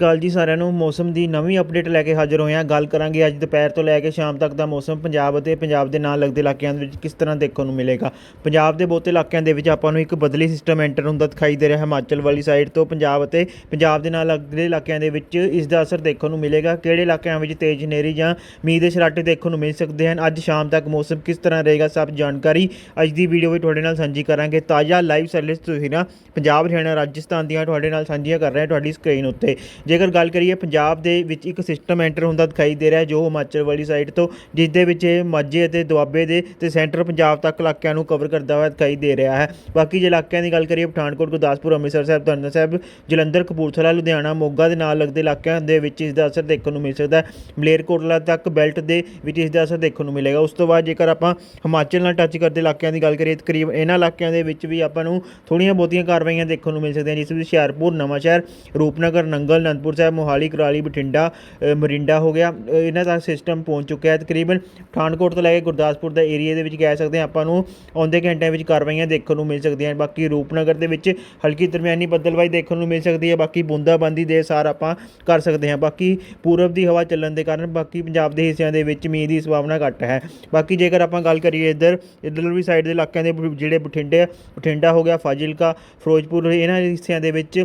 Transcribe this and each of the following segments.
ਗੱਲ ਜੀ ਸਾਰਿਆਂ ਨੂੰ, ਮੌਸਮ ਦੀ ਨਵੀਂ ਅਪਡੇਟ ਲੈ ਕੇ ਹਾਜ਼ਰ ਹੋਏ ਹਾਂ। ਗੱਲ ਕਰਾਂਗੇ ਅੱਜ ਦੁਪਹਿਰ ਤੋਂ ਲੈ ਕੇ ਸ਼ਾਮ ਤੱਕ ਦਾ ਮੌਸਮ, ਪੰਜਾਬ ਅਤੇ ਪੰਜਾਬ ਦੇ ਨਾਲ ਲੱਗਦੇ ਇਲਾਕਿਆਂ ਦੇ ਵਿੱਚ ਕਿਸ ਤਰ੍ਹਾਂ ਦੇਖਣ ਨੂੰ ਮਿਲੇਗਾ। ਪੰਜਾਬ ਦੇ ਬਹੁਤੇ ਇਲਾਕਿਆਂ ਦੇ ਵਿੱਚ ਆਪਾਂ ਨੂੰ ਇੱਕ ਬਦਲੀ ਸਿਸਟਮ ਐਂਟਰ ਹੁੰਦਾ ਦਿਖਾਈ ਦੇ ਰਿਹਾ ਹਿਮਾਚਲ ਵਾਲੀ ਸਾਈਡ ਤੋਂ ਪੰਜਾਬ ਅਤੇ ਪੰਜਾਬ ਦੇ ਨਾਲ ਲੱਗਦੇ ਇਲਾਕਿਆਂ ਦੇ ਵਿੱਚ ਇਸ ਦਾ ਅਸਰ ਦੇਖਣ ਨੂੰ ਮਿਲੇਗਾ। ਕਿਹੜੇ ਇਲਾਕਿਆਂ ਵਿੱਚ ਤੇਜ਼ ਹਨੇਰੀ ਜਾਂ ਮੀਂਹ ਦੇ ਛਰਾਟੇ ਦੇਖਣ ਨੂੰ ਮਿਲ ਸਕਦੇ ਹਨ? ਅੱਜ ਸ਼ਾਮ ਤੱਕ ਮੌਸਮ ਕਿਸ ਤਰ੍ਹਾਂ ਰਹੇਗਾ ਸਭ ਜਾਣਕਾਰੀ ਅੱਜ ਦੀ ਵੀਡੀਓ ਵਿੱਚ ਤੁਹਾਡੇ ਨਾਲ ਸਾਂਝੀ ਕਰਾਂਗੇ। ਤਾਜ਼ਾ ਲਾਈਵ ਸਰਵਿਸ ਤਸਵੀਰਾਂ ਪੰਜਾਬ, ਹਰਿਆਣਾ, ਰਾਜਸਥਾਨ ਦੀਆਂ ਤੁਹਾਡੇ ਨਾਲ ਸਾਂਝੀਆਂ ਕਰ ਰਹੇ ਹਾਂ ਤੁਹਾਡੀ ਸਕਰੀਨ ਉੱਤੇ। ਜੇਕਰ ਗੱਲ ਕਰੀਏ ਪੰਜਾਬ ਦੇ ਵਿੱਚ ਇੱਕ ਸਿਸਟਮ ਐਂਟਰ ਹੁੰਦਾ ਦਿਖਾਈ ਦੇ ਰਿਹਾ ਜੋ ਹਿਮਾਚਲ ਵਾਲੀ ਸਾਈਡ ਤੋਂ, ਜਿਸ ਦੇ ਵਿੱਚ ਇਹ ਮਾਝੇ ਅਤੇ ਦੁਆਬੇ ਦੇ ਤੇ ਸੈਂਟਰ ਪੰਜਾਬ ਤੱਕ ਇਲਾਕਿਆਂ ਨੂੰ ਕਵਰ ਕਰਦਾ ਹੋਇਆ ਦਿਖਾਈ ਦੇ ਰਿਹਾ ਹੈ। ਬਾਕੀ ਜੇ ਇਲਾਕਿਆਂ ਦੀ ਗੱਲ ਕਰੀਏ, ਪਠਾਨਕੋਟ, ਗੁਰਦਾਸਪੁਰ, ਅੰਮ੍ਰਿਤਸਰ ਸਾਹਿਬ ਤਰਨਤਾਰਨ ਸਾਹਿਬ, ਜਲੰਧਰ, ਕਪੂਰਥਲਾ, ਲੁਧਿਆਣਾ, ਮੋਗਾ ਦੇ ਨਾਲ ਲੱਗਦੇ ਇਲਾਕਿਆਂ ਦੇ ਵਿੱਚ ਇਸ ਦਾ ਅਸਰ ਦੇਖਣ ਨੂੰ ਮਿਲ ਸਕਦਾ ਹੈ। ਮਲੇਰਕੋਟਲਾ ਤੱਕ ਬੈਲਟ ਦੇ ਵਿੱਚ ਇਸ ਦਾ ਅਸਰ ਦੇਖਣ ਨੂੰ ਮਿਲੇਗਾ। ਉਸ ਤੋਂ ਬਾਅਦ ਜੇਕਰ ਆਪਾਂ ਹਿਮਾਚਲ ਨਾਲ ਟੱਚ ਕਰਦੇ ਇਲਾਕਿਆਂ ਦੀ ਗੱਲ ਕਰੀਏ ਤਕਰੀਬਨ ਇਹਨਾਂ ਇਲਾਕਿਆਂ ਦੇ ਵਿੱਚ ਵੀ ਆਪਾਂ ਨੂੰ ਥੋੜ੍ਹੀਆਂ ਬਹੁਤੀਆਂ ਕਾਰਵਾਈਆਂ ਦੇਖਣ ਨੂੰ ਮਿਲ ਸਕਦੀਆਂ, ਜਿਸ ਵਿੱਚ ਹੁਸ਼ਿਆਰਪੁਰ, ਨਵਾਂਸ਼ਹਿਰ, ਰੂਪਨਗਰ, ਨੰਗਲ ਅਨੰਦਪੁਰ ਸਾਹਿਬ ਮੋਹਾਲੀ ਕੁਰਾਲੀ ਬਠਿੰਡਾ ਅ, ਮਰਿੰਡਾ ਹੋ ਗਿਆ। ਇਹਨਾਂ ਦਾ ਸਿਸਟਮ ਪਹੁੰਚ ਚੁੱਕਿਆ ਹੈ। ਤਕਰੀਬਨ ਪਠਾਨਕੋਟ ਤੋਂ ਲੈ ਕੇ ਗੁਰਦਾਸਪੁਰ ਦਾ ਏਰੀਆ ਦੇ ਵਿੱਚ ਕਹਿ ਸਕਦੇ ਹਾਂ ਆਪਾਂ ਨੂੰ ਆਉਂਦੇ ਘੰਟਿਆਂ ਵਿੱਚ ਕਾਰਵਾਈਆਂ ਦੇਖਣ ਨੂੰ ਮਿਲ ਸਕਦੀਆਂ ਬਾਕੀ ਰੂਪਨਗਰ ਦੇ ਵਿੱਚ ਹਲਕੀ ਦਰਮਿਆਨੀ ਬੱਦਲਬਾਈ ਦੇਖਣ ਨੂੰ ਮਿਲ ਸਕਦੀ ਹੈ। ਬਾਕੀ ਬੂੰਦਾਬਾਂਦੀ ਦੇ ਸਾਰ ਆਪਾਂ ਕਰ ਸਕਦੇ ਹਾਂ। ਬਾਕੀ ਪੂਰਬ ਦੀ ਹਵਾ ਚੱਲਣ ਦੇ ਕਾਰਨ ਬਾਕੀ ਪੰਜਾਬ ਦੇ ਹਿੱਸਿਆਂ ਦੇ ਵਿੱਚ ਮੀਂਹ ਦੀ ਸੰਭਾਵਨਾ ਘੱਟ ਹੈ। ਬਾਕੀ ਜੇਕਰ ਆਪਾਂ ਗੱਲ ਕਰੀਏ ਇੱਧਰ ਇੱਧਰ ਵੀ ਸਾਈਡ ਦੇ ਇਲਾਕਿਆਂ ਦੇ ਜਿਹੜੇ ਬਠਿੰਡੇ ਬਠਿੰਡਾ ਹੋ ਗਿਆ ਫਾਜ਼ਿਲਕਾ ਫਿਰੋਜ਼ਪੁਰ ਇਹਨਾਂ ਹਿੱਸਿਆਂ ਦੇ ਵਿੱਚ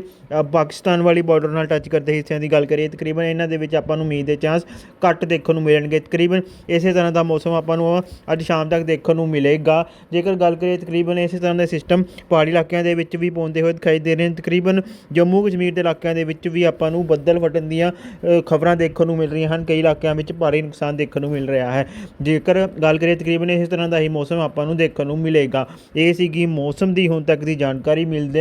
ਪਾਕਿਸਤਾਨ ਵਾਲੀ ਬਾਰਡਰ ਨਾਲ ਟੱਚ ਦੇ ਹਿੱਸਿਆਂ ਦੀ ਗੱਲ ਕਰੀਏ, ਤਕਰੀਬਨ ਇਹਨਾਂ ਦੇ ਵਿੱਚ ਆਪਾਂ ਨੂੰ ਮੀਂਹ ਦੇ ਚਾਂਸ ਘੱਟ ਦੇਖਣ ਨੂੰ ਮਿਲਣਗੇ। ਤਕਰੀਬਨ ਇਸੇ ਤਰ੍ਹਾਂ ਦਾ ਮੌਸਮ ਆਪਾਂ ਨੂੰ ਅੱਜ ਸ਼ਾਮ ਤੱਕ ਦੇਖਣ ਨੂੰ ਮਿਲੇਗਾ। ਜੇਕਰ ਗੱਲ ਕਰੀਏ, ਤਕਰੀਬਨ ਇਸੇ ਤਰ੍ਹਾਂ ਦੇ ਸਿਸਟਮ ਪਹਾੜੀ ਇਲਾਕਿਆਂ ਦੇ ਵਿੱਚ ਵੀ ਪਹੁੰਚਦੇ ਹੋਏ ਦਿਖਾਈ ਦੇ ਰਹੇ ਨੇ। ਤਕਰੀਬਨ ਜੰਮੂ ਕਸ਼ਮੀਰ ਦੇ ਇਲਾਕਿਆਂ ਦੇ ਵਿੱਚ ਵੀ ਆਪਾਂ ਨੂੰ ਬੱਦਲ ਫਟਣ ਦੀਆਂ ਖਬਰਾਂ ਦੇਖਣ ਨੂੰ ਮਿਲ ਰਹੀਆਂ ਹਨ। ਕਈ ਇਲਾਕਿਆਂ ਵਿੱਚ ਭਾਰੀ ਨੁਕਸਾਨ ਦੇਖਣ ਨੂੰ ਮਿਲ ਰਿਹਾ ਹੈ। ਜੇਕਰ ਗੱਲ ਕਰੀਏ, ਤਕਰੀਬਨ ਇਸੇ ਤਰ੍ਹਾਂ ਦਾ ਹੀ ਮੌਸਮ ਆਪਾਂ ਨੂੰ ਦੇਖਣ ਨੂੰ ਮਿਲੇਗਾ। ਇਹ ਸੀਗੀ ਮੌਸਮ ਦੀ ਹੁਣ ਤੱਕ ਦੀ ਜਾਣਕਾਰੀ। ਮਿਲਦੇ